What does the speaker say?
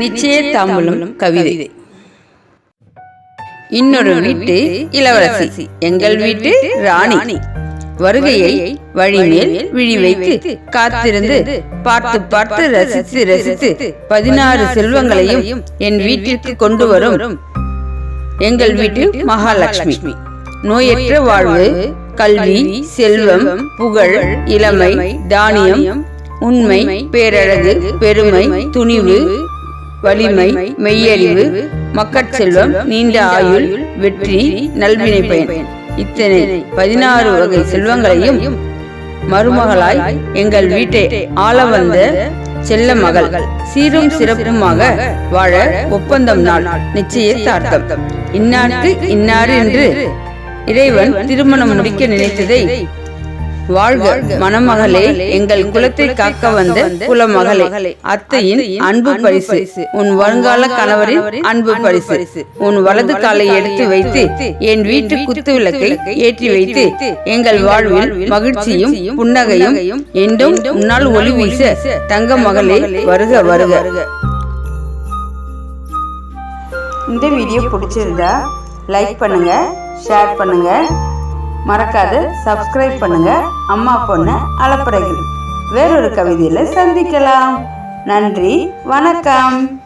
நிச்சய தாம்பூலம் கவிதை. இன்னொரு வீட்டு இளவரசி. எங்கள் வீட்டு ராணி. வருகையை வழிமேல் விழி வைத்து காத்திருந்து பார்த்து பார்த்து ரசித்து ரசித்து பதினாறு செல்வங்களையும் என் வீட்டிற்கு கொண்டு வரும் எங்கள் வீட்டு மகாலட்சுமி. நோயற்ற வாழ்வு கல்வி செல்வம் புகழ் இளமை தானியம் உண்மை பேரழகு பெருமை துணிவு வலிமை மெய்யறிவு மக்கட்செல்வம் நீண்ட ஆயுள் வெற்றி நல்வினை பயன் இத்தனை பதினாறு வகை செல்வங்களையும் மருமகளாய் எங்கள் வீட்டை ஆள வந்த செல்ல மகள். சீரும் சிறப்புமாக வாழ ஒப்பந்தம் நாள். நிச்சயதார்த்தம் இன்னாருக்கு இன்னார் என்று இறைவன் திருமணம் முடிக்க நினைத்ததை வாழ்க மணமகளே எங்கள் குலத்தை காக்க வந்த குலமகளே. அத்தையின் அன்பு பரிசு. உன் வருங்கால கணவரின் அன்பு பரிசு. உன் வலது காலை எடுத்து வைத்து என் வீட்டு குத்து விளக்கை ஏற்றி வைத்து எங்கள் வாழ்வில் மகிழ்ச்சியும் புன்னகையும் என்றும் உன்னால் ஒளி வீச தங்க மகளே வருக வருக. இந்த வீடியோ பிடிச்சிருந்தா லைக் பண்ணுங்க ஷேர் பண்ணுங்க. மறக்காத சப்ஸ்கிரைப் பண்ணுங்க. அம்மா பொண்ணு அலப்பறைகள் வேறொரு கவிதையில சந்திக்கலாம். நன்றி வணக்கம்.